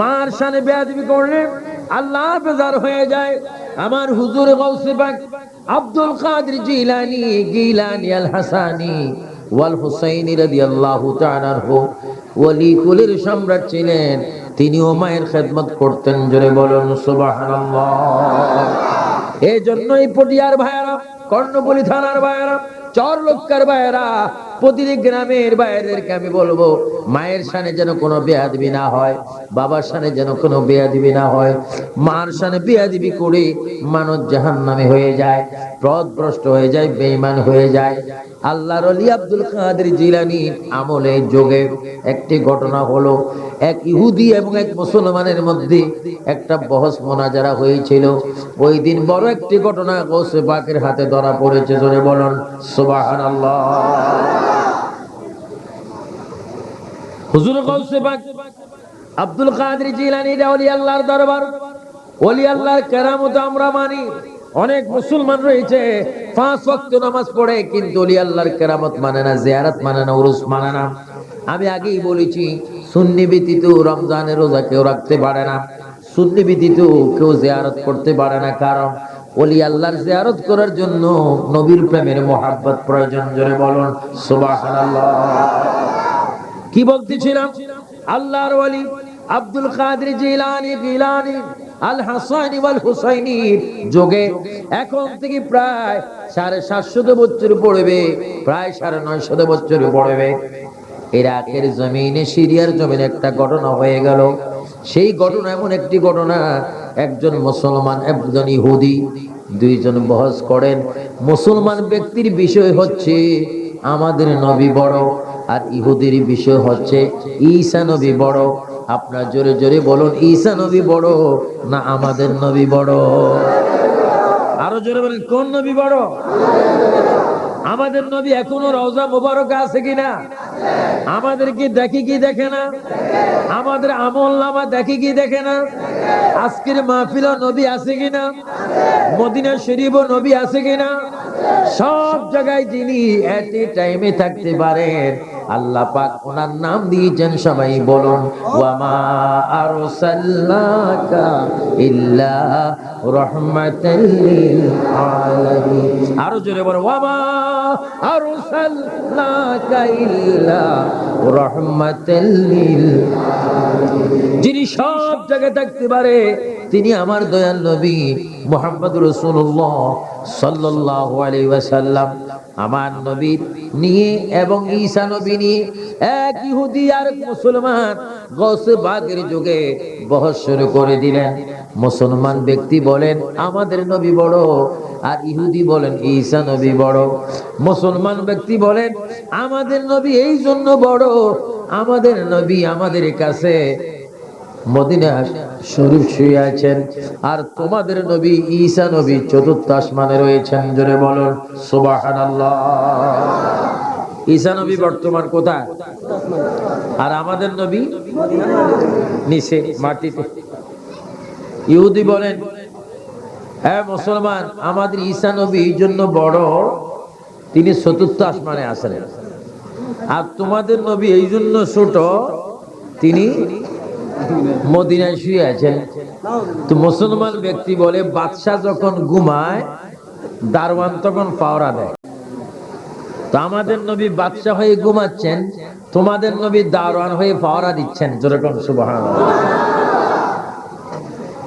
মার সানে করলে আল্লাহ বেজার হয়ে যায়। আমার হুজুর গৌসে আব্দুল কাদের জিলানি, গিলানি আল হাসানি ওয়াল হুসাইনি সম্রাট ছিলেন। তিনিও মায়ের খেদমত করতেন, জোরে বলুন এই জন্যই পটিয়ার ভাইয়েরা কর্ণপল্লী থানার ভাইয়েরা চর লক্ষার ভাইয়েরা প্রতিটি গ্রামের বাইরেদেরকে আমি বলব, মায়ের সানে যেন কোনো বেয়াদবি না হয়, বাবার সানে যেন কোনো বেয়াদবি না হয়, মার সানে বেয়াদবি করে মানুষ জাহান্নামে হয়ে যায়। প্রদভ্রষ্ট হয়ে যায়, বেঈমান হয়ে যায়। আল্লাহর অলি আব্দুল কাদের জিলানি আমলে যোগে একটি ঘটনা হলো, এক ইহুদি এবং এক মুসলমানের মধ্যে একটা বহস মোনাজারা হয়েছিল। ওই দিন বড় একটি ঘটনা গৌসে পাকের হাতে ধরা পড়েছে, জোরে বলুন, সুবহানাল্লাহ। হুজুর গৌসে পাক আব্দুল কাদের জিলানি ওলি আল্লাহর দরবার ওলি আল্লাহর কেরামত আমরা মানি। অনেক মুসলমান রয়েছে, পাঁচ ওয়াক্ত নামাজ পড়ে, কিন্তু আল্লাহর কেরামত মানে না, জিয়ারত মানে না উরুস মানে না। আমি আগেই বলেছি, সুন্নি ব্যতীত রমজানের রোজা কেউ রাখতে পারে না। সুন্নি ব্যতীত কেউ জিয়ারত করতে পারে না, কারণ আল্লাহর জিয়ারত করার জন্য নবীর প্রেমের মোহাব্বত প্রয়োজন, জোরে বলুন কি বলতেছিলাম? আল্লাহর ওয়ালি আব্দুল কাদের জিলানি গিলানি আল হাসানি ওয়াল হুসাইনি যোগে এখন থেকে প্রায় সাড়ে সাতশত বছর পড়বে, প্রায় সাড়ে নয়শত বছর পড়বে। ইরাকের জমিনে, সিরিয়ার জমিনে একটা ঘটনা হয়ে গেল। সেই ঘটনা এমন একটি ঘটনা, একজন মুসলমান, একজন ইহুদি, দুইজন বহস করেন। মুসলমান ব্যক্তির বিষয় হচ্ছে, আমাদের নবী বড় আর ইহুদির বিষয় হচ্ছে ঈসা নবী বড়। আপনার জোরে জোরে বলুন, ঈসা নবী বড় না আমাদের নবী বড়? আরও জোরে বলেন, কোন নবী বড়? আমাদের নবী এখনও রওজা মোবারক আছে কিনা? আমাদের কি দেখি কি দেখে না? আমাদের আমল নামা দেখি কি দেখে না? আজকের মাহফিল নবী আছে কিনা? মদিনা শরীফ নবী আছে কিনা? সব জায়গায় যিনি এট এ টাইমে থাকতে পারেন আল্লাহ পাক ওনার নাম দিয়েছেন সবাই বলুন আরও জোরে বলো যিনি সব জায়গায় থাকতে পারে, তিনি আমার দয়াল নবী মোহাম্মদ রসুল্লাহ সাল্লাহ আলী ওয়াসাল্লাম। আমার নবী নিয়ে এবং ঈসা নবী নিয়ে এক ইহুদি আর মুসলমান গৌসে বাগের যুগে বহস শুরু করে দিলেন। মুসলমান ব্যক্তি বলেন, আমাদের নবী বড়। আর ইহুদি বলেন, ঈসা নবী বড়। মুসলমান ব্যক্তি বলেন, আমাদের নবী এই জন্য বড়। আমাদের নবী আমাদের কাছে মদিনা শরীফ শুয়ে আছেন। আর তোমাদের নবী ঈসা নবী চতুর্থ আসমানে রয়েছেন, জোরে বলুন, সুবহানাল্লাহ। ঈসা নবী বর্তমান কোথায়? আর আমাদের নবী নিচে মাটিতে। ইহুদি বলেন হ্যাঁ মুসলমান, আমাদের ঈসা নবী এই জন্য বড়, তিনি চতুর্থ আসমানে আসেন আর তোমাদের নবী এই জন্য ছোট, তিনি মদিনায় শুয়ে আছেন তো মুসলমান ব্যক্তি বলে, বাদশাহ যখন ঘুমায় দারওয়ান তখন পাওরা দেয়। তো আমাদের নবী বাদশাহ হয়ে ঘুমাচ্ছেন, তোমাদের নবী দারওয়ান হয়ে পাওরা দিচ্ছেন, যেরকম সুবহান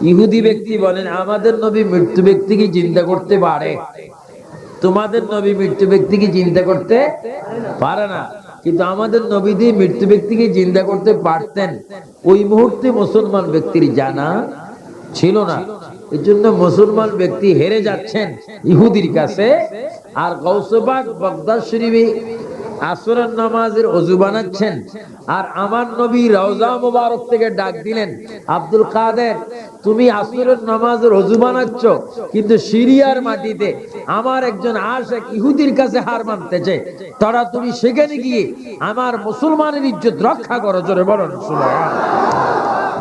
ইহুদি ব্যক্তি বলেন, আমাদের নবী মৃত্যু ব্যক্তিকে চিন্তা করতে পারে। তোমাদের নবী মৃত্যু ব্যক্তিকে চিন্তা করতে পারে না। কিন্তু আমাদের নবীদি মৃত্যু ব্যক্তিকে জিন্দা করতে পারতেন। ওই মুহূর্তে মুসলমান ব্যক্তির জানা ছিল না। এর জন্য মুসলমান ব্যক্তি হেরে যাচ্ছেন ইহুদির কাছে। আর গৌসবাগ বগদাদ শরীফে আসরের নামাজের অজু বানাচ্ছেন। আর আমার নবী রওজা মুবারক থেকে ডাক দিলেন, আব্দুল কাদের, তুমি আসরের নামাজের অজু বানাচ্ছ, কিন্তু সিরিয়ার মাটিতে আমার একজন আশেক ইহুদির কাছে হার মানতেছে। তারা তুমি সেখানে গিয়ে আমার মুসলমানের ইজ্জত রক্ষা করো। জোরে বলুন সুবহান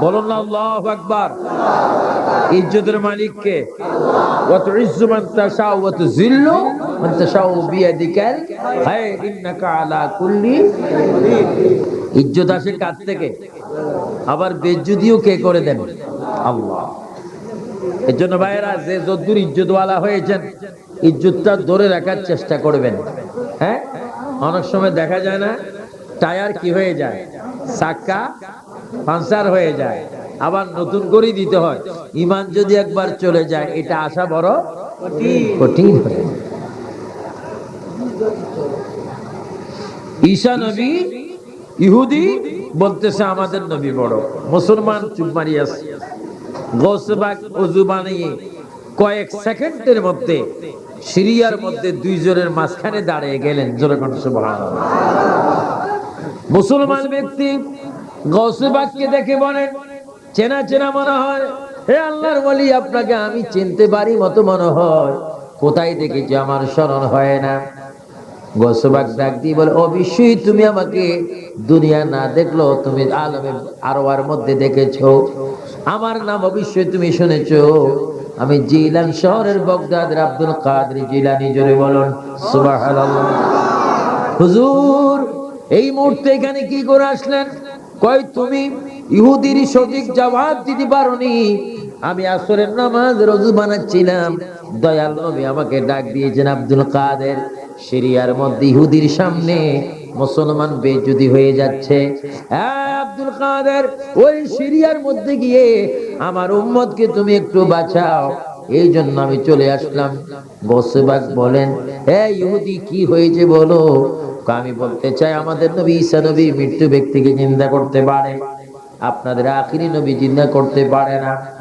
বলুন না, আল্লাহু আকবার। ইজ্জতের মালিক কে ওয়া তুইজ্জু মান তাশাউ ওয়া তুযিল্লু মান তাশাউ বিয়াদিকাল খায়র। ইন্নাকা আলা কুল্লি ইজ্জত আসে কার থেকে। আবার বেজ্জুদিও কে করে দেন? আল্লাহ। এর জন্য ভাইয়েরা, যে যদ্দুর ইজ্জতওয়ালা হয়েছেন, ইজ্জতটা ধরে রাখার চেষ্টা করবেন। হ্যাঁ? অনেক সময় দেখা যায় না, টায়ার কি হয়ে যায়? চাক্কা পাঞ্চার হয়ে যায়। আবার নতুন করেই দিতে হয়। ইমান যদি একবার চলে যায় এটা আসা বড় কঠিন। হয়ে যায়। ঈসা নবী ইহুদি বলতেছে আমাদের নবী বড়। মুসলমান চুপ মারিয়াছে গোসবাক অজু বানিয়ে কয়েক সেকেন্ডের মধ্যে সিরিয়ার মধ্যে দুইজনের মাঝখানে দাঁড়িয়ে গেলেন। সুবহানাল্লাহ। মুসলমান ব্যক্তি গৌসবাককে দেখে বলেন চেনা চেনা মনে হয় হে আল্লাহর বলি আপনাকে আমি চিনতে পারি মতো মনে হয়। কোথায় দেখেছি আমার স্মরণ হয় না? ডাক দিয়ে বলে অবশ্যই তুমি আমাকে দুনিয়া না দেখল, তুমি আলমে আরোয়ার মধ্যে দেখেছ। আমার নাম অবশ্যই তুমি শুনেছো। আমি জিলান শহরের বগদাদের আব্দুল কাদের জিলানি, জোরে বলুন, সুবহানাল্লাহ। হুজুর, এই মুহূর্তে এখানে কি করে আসলেন? কয়, তুমি ইহুদির সঠিক জবাব দিতে পারোনি? আমি আসরের নামাজ রোজু বানাচ্ছিলাম। দয়াল নবী আমাকে ডাক দিয়েছেন আব্দুল কাদের। সিরিয়ার মধ্যে ইহুদির সামনে মুসলমান বেজুদি হয়ে যাচ্ছে। হ্যাঁ আব্দুল কাদের, ওই সিরিয়ার মধ্যে গিয়ে আমার উম্মতকে তুমি একটু বাঁচাও। এই জন্য আমি চলে আসলাম। বসবাক বলেন হ্যাঁ ইহুদি, কি হয়েছে বলো? আমি বলতে চাই, আমাদের নবী ঈসা নবী মৃত্যু ব্যক্তিকে চিন্তা করতে পারে। আপনাদের আখিরি নবী চিন্তা করতে পারে না।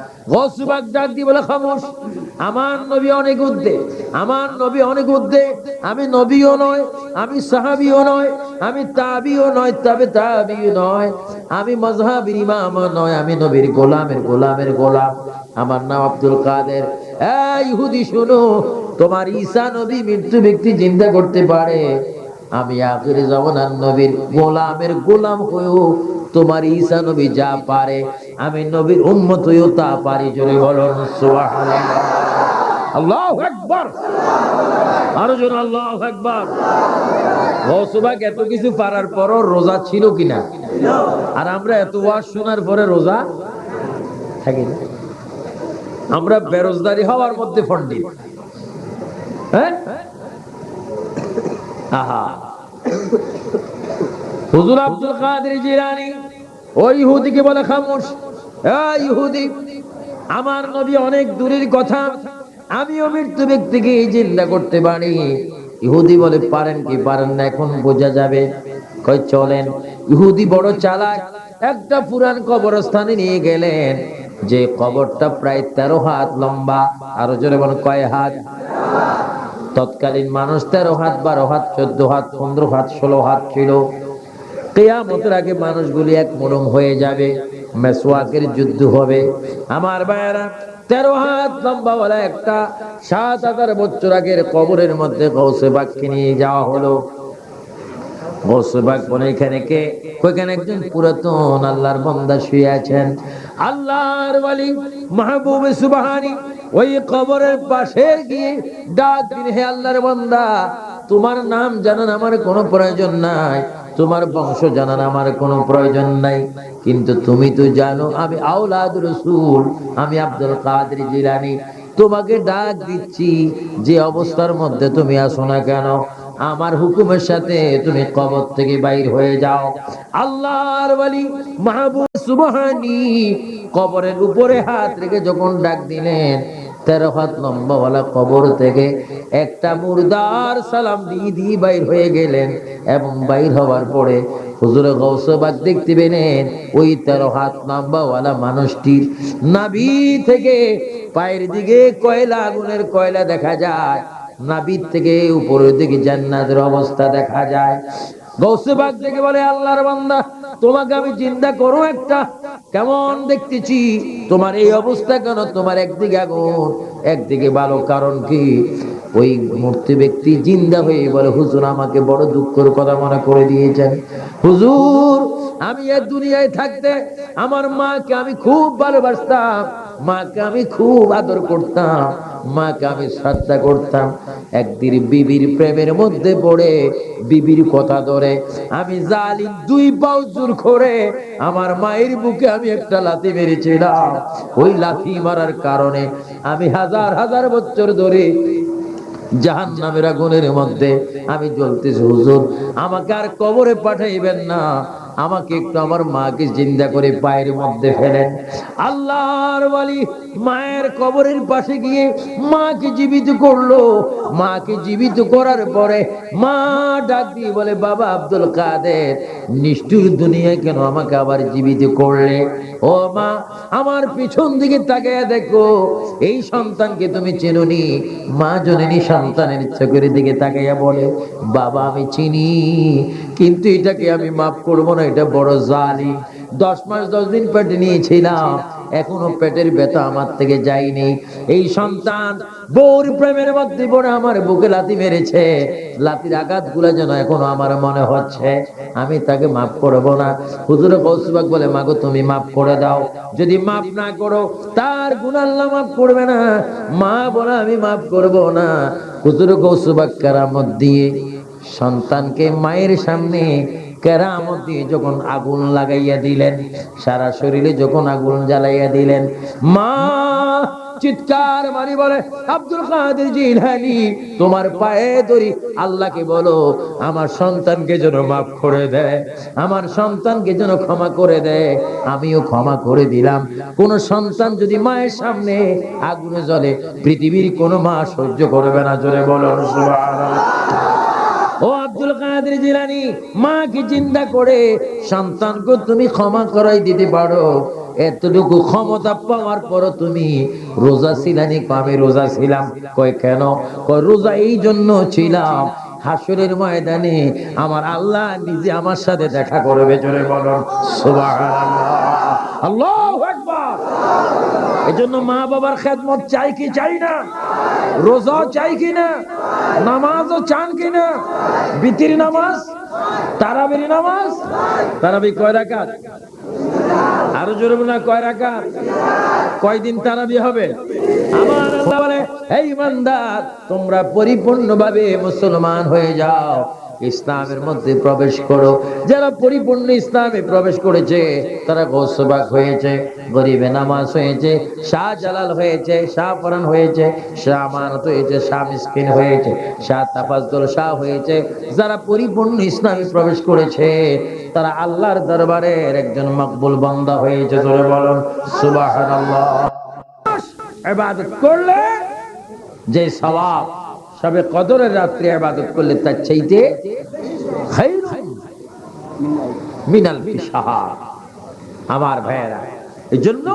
আমি নবীর গোলামের গোলামের গোলাম। আমার নাম আব্দুল কাদের। ইহুদি, শুনো, তোমার ঈসা নবী মৃত্যু ব্যক্তি চিন্তা করতে পারে। আমি আখিরে জমানার নবীর গোলামের গোলাম হয়েও তোমার ঈসা নবী যা পারে, আমি নবীর উম্মত হয়েও তা পারি। জোরে বলুন আরও আল্লাহু এত কিছু পারার পরও রোজা ছিল কিনা? আর আমরা এত ওয়াজ শোনার পরে রোজা থাকি না। আমরা বেরোজগারি হওয়ার মধ্যে পণ্ডিত হ্যাঁ? আহা। হুজুর আব্দুল কাদের জিলানি ওই ইহুদিকে বলে খামোশ। এই ইহুদি, আমার নবী অনেক দূরের কথা, আমিও মৃত্যু ব্যক্তিকে চিন্তা করতে পারি। ইহুদি বলে, পারেন কি পারেন না, এখন বোঝা যাবে। কই চলেন। ইহুদি বড় চালাক, একটা পুরান কবরস্থানে নিয়ে গেলেন। যে কবরটা প্রায় তেরো হাত লম্বা, আরও জোরে বলেন, কয় হাত? তৎকালীন মানুষ তেরো হাত, বারো হাত, চোদ্দ হাত, পনেরো হাত, ষোলো হাত ছিল। কেয়ামতের আগে মানুষগুলি এক মরম হয়ে যাবে মেসোয়াকের যুদ্ধ হবে। আমার ভাইয়েরা, তেরো হাত লম্বা বলা একটা সাত হাজার বছর আগের কবরের মধ্যে গৌসে বাঘকে নিয়ে যাওয়া হলো। গৌসবাক বলে এখানে কে? ওইখানে একজন পুরাতন আল্লাহর বান্দা শুয়ে আছেন। আল্লাহর ওয়ালি মাহবুব সুবহানি, ওই কবরের পাশে গিয়ে ডাক দিন, হে আল্লাহর বান্দা, তোমার নাম জানান আমার কোনো প্রয়োজন নাই, তোমার বংশ জানান আমার কোনো প্রয়োজন নাই, কিন্তু তুমি তো জানো আমি আওলাদ রসুল, আমি আব্দুল কাদের জিলানি, তোমাকে ডাক দিচ্ছি, যে অবস্থার মধ্যে তুমি আসো না কেন? আমার হুকুমের সাথে তুমি কবর থেকে বাইর হয়ে যাও। আল্লাহর ওয়ালি মাহবুব সুবহানি কবরের উপরে হাত রেখে যখন ডাক দিলেন, তেরো হাত লম্বাওয়ালা কবর থেকে একটা মুর্দার সালাম দিয়ে বাইর হয়ে গেলেন এবং বাইর হওয়ার পরে হুজুরে গৌসবাগ দেখতে পেলেন ওই তেরো হাত লম্বাওয়ালা মানুষটির নাভি থেকে পায়ের দিকে কয়লা, আগুনের কয়লা দেখা যায়। নাবির থেকে উপরের দিকে জান্নাতের অবস্থা দেখা যায়। গৌসবাগ থেকে বলে, আল্লাহর বান্দা, তোমাকে আমি চিন্তা করো একটা। কেমন দেখতেছি? তোমার এই অবস্থা কেন? তোমার একদিকে আগুন, একদিকে ভালো। কারণ কি? ওই মূর্তি ব্যক্তি জিন্দা হয়ে বলে, হুজুর, আমাকে বড় দুঃখের কথা মনে করে দিয়েছেন। হুজুর, আমি এই দুনিয়ায় থাকতে আমার মাকে আমি খুব ভালোবাসতাম। মাকে আমি খুব আদর করতাম, মাকে আমি শ্রদ্ধা করতাম। একদিন বিবির প্রেমের মধ্যে পড়ে বিবির কথা ধরে, আমি জালিম, দুই পাও জোর করে আমার মায়ের বুকে আমি একটা লাথি মেরেছিলাম। ওই লাথি মারার কারণে আমি হাজার হাজার বছর ধরে জাহান নামের আগুনের মধ্যে আমি জ্বলতেছি। হুজুর, আমাকে আর কবরে পাঠাইবেন না। আমাকে একটু আমার মাকে জিন্দা করে পায়ের মধ্যে ফেলেন। আল্লাহর বলি মায়ের কবরের পাশে গিয়ে মাকে জীবিত করল। মাকে জীবিত করার পরে মা ডাক দিয়ে বলে, বাবা আব্দুল কাদের, নিষ্ঠুর দুনিয়ায় কেন আমাকে আবার জীবিত করলে? ও মা, আমার পিছন দিকে তাকায় দেখো, এই সন্তানকে তুমি চেনুনি? মা জনেনি সন্তানের চোখের দিকে তাকাইয়া বলে, বাবা, আমি চিনি, কিন্তু এটাকে আমি মাফ করব না এটা বড় জালি দশ মাস, দশ দিন পেটে নিয়েছিলাম। এখনও পেটের ব্যথা আমার থেকে যায়নি। এই সন্তান বউর প্রেমের মধ্যে পড়ে আমার বুকে লাথি মেরেছে। লাতির আঘাতগুলা যেন এখনও আমার মনে হচ্ছে। আমি তাকে মাফ করব না। হুজুর কৌসুবাক বলে, মাগো, তুমি মাফ করে দাও। যদি মাফ না করো, তার গুণাল্লাহ মাফ করবে না। মা বলে, আমি মাফ করব না। হুজুর কৌসুবাক কারামত দিয়ে সন্তানকে মায়ের সামনে কেরামত দিয়ে যখন আগুন লাগাইয়া দিলেন, সারা শরীরে যখন আগুন জ্বালাইয়া দিলেন, মা চিৎকার মারি বলে, আব্দুল কাদের জিলানি, তোমার পায়ে ধরি, আল্লাহকে বলো, আমার সন্তানকে যেন মাফ করে দেয় আমার সন্তানকে যেন ক্ষমা করে দেয় আমিও ক্ষমা করে দিলাম। কোন সন্তান যদি মায়ের সামনে আগুনে জ্বলে, পৃথিবীর কোনো মা সহ্য করবে না, জোরে বলো সুবহানাল্লাহ। কাদের জিলানি মাকে চিন্তা করে, সন্তানকে তুমি ক্ষমা করাই দিতে পারো। এতটুকু ক্ষমতা পাওয়ার তুমি রোজা ছিলানি আমি রোজা ছিলাম? কয়, কেন? কয়, রোজা এই জন্য ছিলাম। হাসরের ময়দানে আমার আল্লাহ নিজে আমার সাথে দেখা করবে, জোরে বলো আল্লাহু এজন্য মা বাবার খেদমত চাই কি চাই না? রোজাও চাই কি না? নামাজও চান কি না? বিতির নামাজ? তারাবির নামাজ? তারাবি কয় রাকাত? আরও জোরে না, কয় রাকাত? কয়দিন তারাবি হবে? আমার আল্লাহ বলে এই ইমানদার, তোমরা পরিপূর্ণভাবে মুসলমান হয়ে যাও। ইসলামের মধ্যে প্রবেশ করো। যারা পরিপূর্ণ ইসলামে প্রবেশ করেছে তারা গোসবাক হয়েছে গরিবে নামাজ হয়েছে শাহ জালাল হয়েছে শাহ ফরান হয়েছে শাহ আমানত হয়েছে শাহ মিসকিন হয়েছে শাহ তাফাজুল শাহ হয়েছে। যারা পরিপূর্ণ ইসলামে প্রবেশ করেছে তারা আল্লাহর দরবারের একজন মকবুল বান্দা হয়েছে। ধরে বলুন ইবাদত করলে যে সওয়াব সবে কদরের রাত্রে ইবাদত করলে তার চাইতে আমার ভাইয়েরা এই জন্য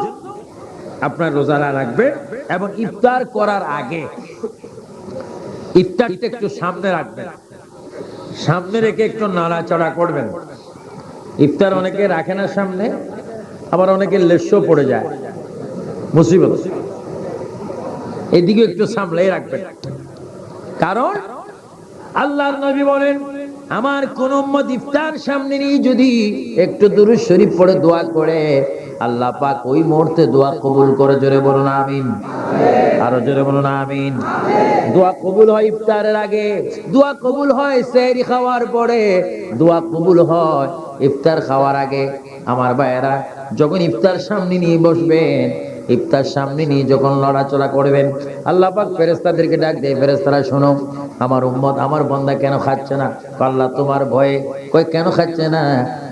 আপনার রোজারা রাখবে এবং ইফতার করার আগে ইফতারটা একটু সামনে রাখবেন। সামনে রেখে একটু নাড়াচড়া করবেন। ইফতার অনেকে রাখে না সামনে, আবার অনেকে লেশও পড়ে যায়। মুসিবত। এদিকে একটু সামলাই রাখবেন। কারণ আল্লাহর নবী বলেন, আমার কোন উম্মত ইফতার সামনে নিয়ে যদি একটু দুরুদ শরীফ পড়ে দোয়া করে। আল্লাহ পাক ওই মুহূর্তে দোয়া কবুল করে। জোরে বলুন, আমিন। আরও জোরে বলুন, আমিন। দোয়া কবুল হয় ইফতারের আগে। দোয়া কবুল হয় সেহরি খাওয়ার পরে। দোয়া কবুল হয় ইফতার খাওয়ার আগে। আমার ভাইয়েরা, যখন ইফতার সামনে নিয়ে বসবেন ইফতার সামনে নিয়ে যখন লড়াচড়া করবেন, আল্লাহ পাক ফেরেস্তাদেরকে ডাক দেয় ফেরেস্তারা শোনো, আমার উম্মত আমার বন্দা কেন খাচ্ছে না? আল্লাহ তোমার ভয়ে। কই কেন খাচ্ছে না?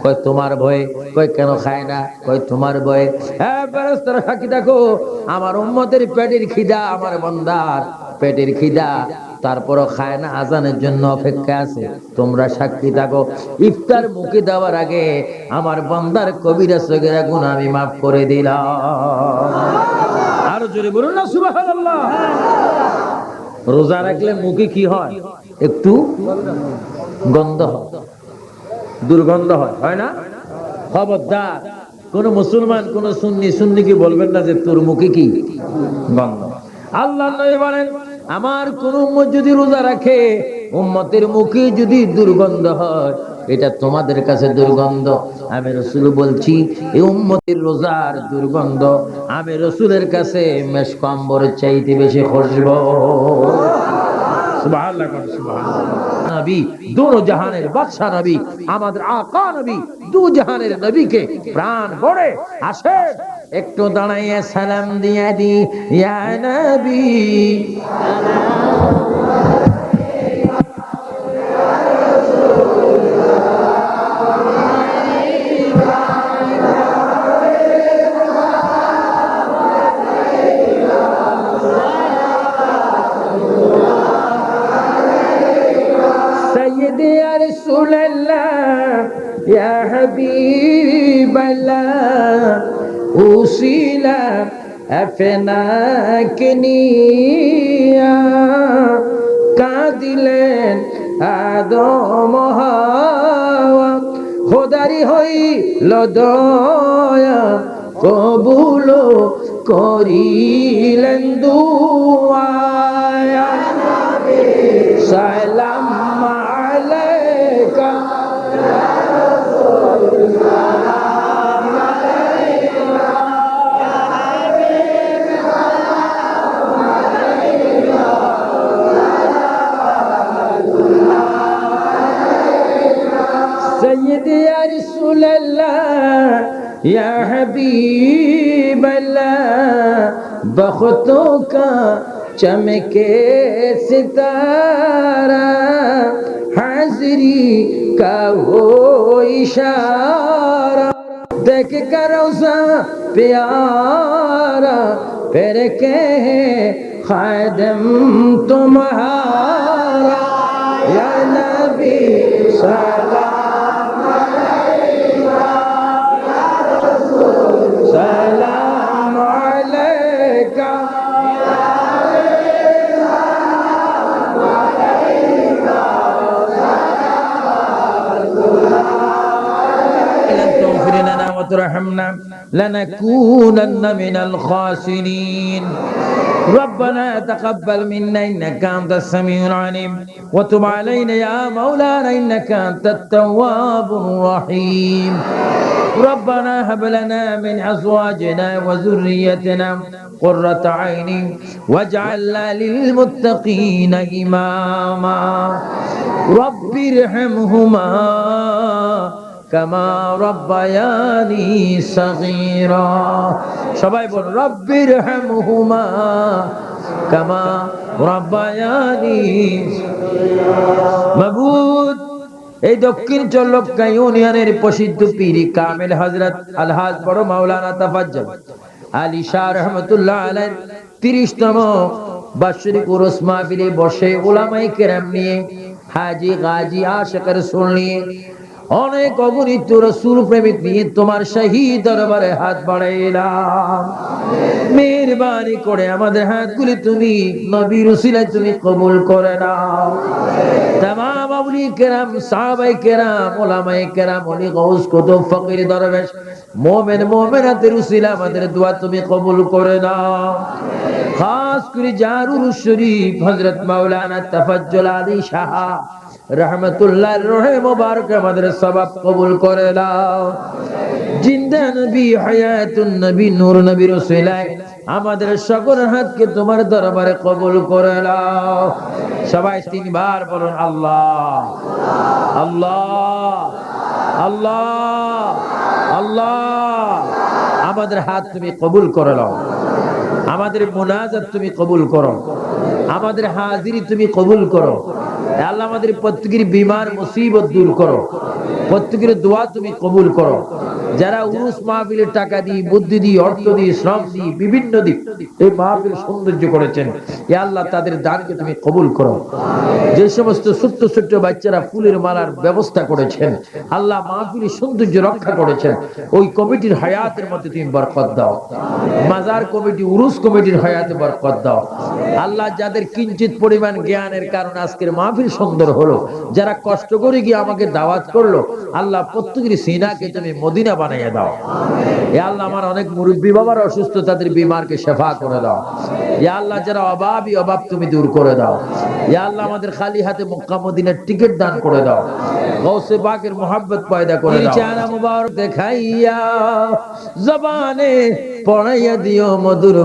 কই তোমার ভয়ে। কই কেন খায় না? কই তোমার ভয়ে। হ্যাঁ ফেরেস্তারা খাকি দেখো, আমার উম্মতের পেটের খিদা, আমার বন্দার পেটের খিদা। তারপরও খায় না, আজানের জন্য অপেক্ষা আছে। তোমরা সাক্ষী থাকো। ইফতার মুখে দেওয়ার আগে আমার বন্দার কবিরা সগেরা গুণ আমি মাফ করে দিলাম। আরও জোরে বলুন না, সুবহানাল্লাহ। রোজা রাখলে মুখে কি হয়? একটু গন্ধ হয়। দুর্গন্ধ হয় হয় না? খবরদার। কোন মুসলমান, কোন সুন্নি সুন্নি কি বলবেন না যে তোর মুখে কি গন্ধ আল্লাহ বলেন আমার কোন উম্মত যদি রোজা রাখে উম্মতের মুখে যদি দুর্গন্ধ হয় এটা তোমাদের কাছে দুর্গন্ধ। আমি রসুল বলছি এই উম্মতির রোজার দুর্গন্ধ আমি রসুলের কাছে মেশকম্বরের চাইতে বেশি খুশব। সুবহানাল্লাহ সুবহানাল্লাহ। নবী দোনো জাহানের বাদশা নবী আমাদের আকা নবী দু জাহানের নবীকে প্রাণ ভরে আসে। একটু দাঁড়াইয়া সালাম দিয়া দি ইয়া ফেনাকে নিয়া কাঁদিলেন আদম খোদারি হইল লদয়া কবুল করিলেন দুয়া সালাম سيدي يا رسول الله يا حبيب الله بختوں کا چمکے ستارہ، حاضری کا ہو اشارہ۔ دیکھ کر روزہ پیارا، پھر کہ خادم تمہارا۔ یا نبی صلی سلام وترحمنا لنكونن من الخاسرين. ربنا تقبل منا إنك أنت السميع العليم. وتب علينا يا مولانا إنك أنت التواب الرحيم. ربنا هب لنا من أزواجنا وذريتنا قرة عين واجعلنا للمتقين إماما. رب ارحمهما. কামা রব্বায়ানি সগীরা। সবাই বল রব্বির হামহুমা কামা রব্বায়ানি মাবুদ। এই দক্ষিণ চল্লক্কা ইউনিয়নের প্রসিদ্ধ পীরি কামেল হযরত আলহাজ বড় মাওলানা তাফাজ্জল আলী শাহ রহমতুল্লাহ আলাইহির 30 তম বাৎসরিক উরুস মাহফিলে বসে উলামায়ে কেরাম নিয়ে হাজী গাজী আশিকের সুর নিয়ে অনেক অগণিত রসুল প্রেমিক নিয়ে তোমার শাহী দরবারে হাত বাড়াইলাম। মেহরবানি করে আমাদের হাতগুলি তুমি নবী রসিলায় তুমি কবুল করে নাও। আমাদের খাস করে মাওলানা আলী সাহা রহমতুল্লাহ রহে মোবারক আমাদের সবাব কবুল করে দাও জিন্দা নবী, হায়াতুন নবী, নূর নবী আমাদের সকল হাতকে তোমার দরবারে কবুল করে নাও। সবাই তিনবার বলুন, আল্লাহ আল্লাহ আল্লাহ আল্লাহ। আমাদের হাত তুমি কবুল করে নাও। আমাদের মোনাজাত তুমি কবুল করো। আমাদের হাজিরি তুমি কবুল করো। আল্লাহ আমাদের প্রত্যেকের বিমার মুসিবত দূর করো। প্রত্যেকের দোয়া তুমি কবুল করো। যারা উরুস মাহফিলের টাকা দিয়ে, বুদ্ধি দিয়ে, অর্থ দিয়ে, শ্রম দিয়ে, বিভিন্ন দিক এই মাহফিল সৌন্দর্য করেছেন, এ আল্লাহ তাদের দানকে তুমি কবুল করো। যে সমস্ত ছোট্ট ছোট্ট বাচ্চারা ফুলের মালার ব্যবস্থা করেছেন, আল্লাহ মাহফিলের সৌন্দর্য রক্ষা করেছেন, ওই কমিটির হায়াতের মধ্যে তুমি বরকত দাও। মাজার কমিটি, উরুস কমিটির হায়াতে বরকত দাও। আল্লাহ যাদের কিঞ্চিত পরিমাণ জ্ঞানের কারণে আজকের মাহফিল সুন্দর হলো, যারা কষ্ট করে গিয়ে আমাকে দাওয়াত করল, আল্লাহ প্রত্যেকের সিনাকে তুমি মদিনা বানিয়ে দাও। এ আল্লাহ আমার অনেক মুরব্বী বাবার অসুস্থ, তাদের বিমারকে শেফা করে দাও। আল্লাহ যারা অভাব তুমি দূর করে দাও। আল্লাহ আমাদের খালি হাতে টিকিট দান করে দাও। গৌসে পাকের মোহাব্বত পয়দা করে দাও। দেখাইয়া জবানে পড়াইয়া দিও মধুর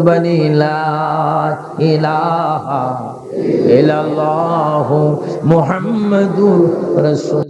ইলাহা মুহাম্মাদুর রাসূল।